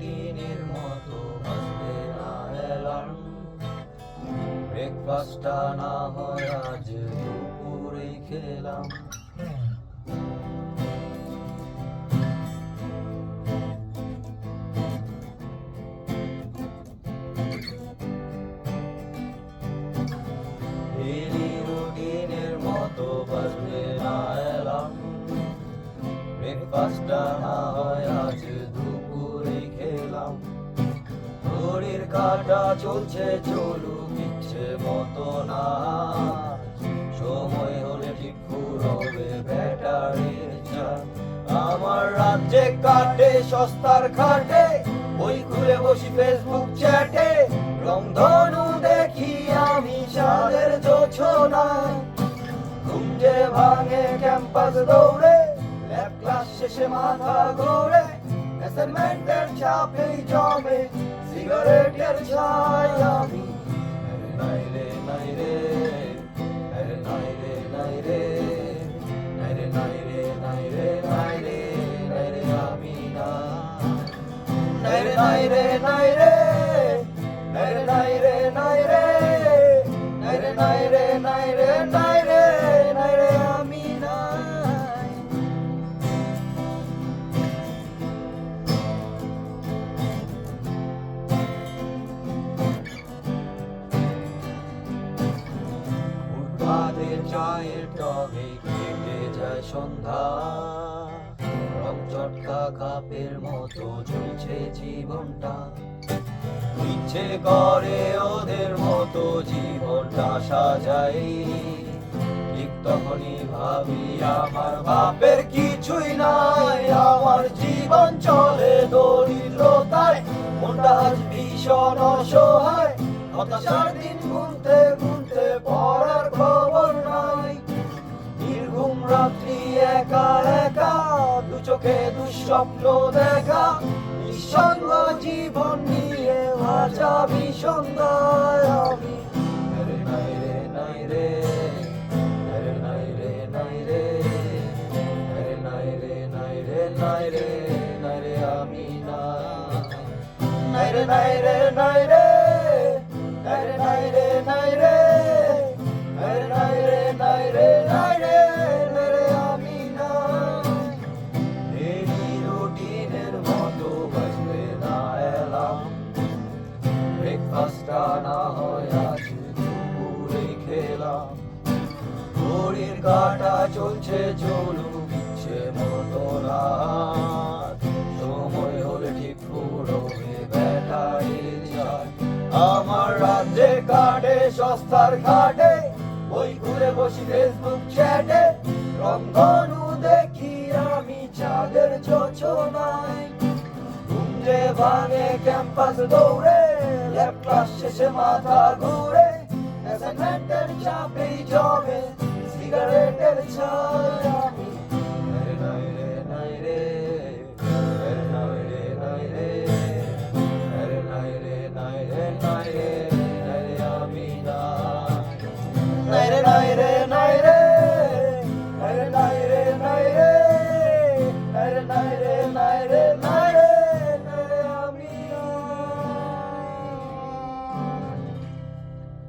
দিনের মতো বাঁচতে না এলাম ব্রেকফাস্টটা না হয় আজ দুপুরে খেলাম। Breakfast, dinner, হয় আজ দু কাটা চলছে ইচ্ছে মতো না। সময় হলে ঠিক ব্যাটারির আমার রাজ্যে কাটে, সস্তার খাটে, বই খুলে বসি ফেসবুক চ্যাটে। রংধনু দেখি আমি চাঁদের জোছনায় ঘুমটে ভাঙে ক্যাম্পাস দৌড়ে, ল্যাব ক্লাস শেষে মাথা ঘোরে। অ্যাসাইনমেন্টের চাপে জমে সিগারেটের ছাই আমি নাই রে নাই রে আরে নাই রে নাই রে আরে নাই রে নাই রে নাই রে নাই রে আমি না নাই রে নাই রে নাই রে নাই রে নাই রে চায়ের টবে কেটে যায় সন্ধ্যা। রং চটকা কাপের মতো চলছে জীবনটা। ইচ্ছে করে ওদের মতো জীবনটা সাজাই। ঠিক তখনই ভাবি, আমার বাপের কিছুই নাই, আমার জীবন চলে দরিদ্রতায়। মনটা ভীষণ অসহায়। হতাশার দিন গুনতে গুনতে পড়ার খবর একা একা, দু চোখে দুঃস্বপ্ন দেখা। নিঃসঙ্গ জীবন নিয়ে ভাজা ভীষণ আমি। নাই রে নাই রে, নাই না হয়, আজ দুপুরে খেলাম। ঘড়ির কাটা চলছে চলুক ইচ্ছে মতো রাত। সময় হলে ঠিক ব্যাটারির চার্জ আমার রাজ্যে কাটে সস্তার ঘাটে বই ঘুরে বসি ফেসবুক চ্যাটে রংধনু দেখি আমি চাঁদের যোছনায় ঘুমতে ভাঙে ক্যাম্পাস দৌড়ে ল্যাব ক্লাস শেষে মাথা ঘুরে অ্যাসাইনমেন্টের চাপেই জমে সিগারেটের ছাই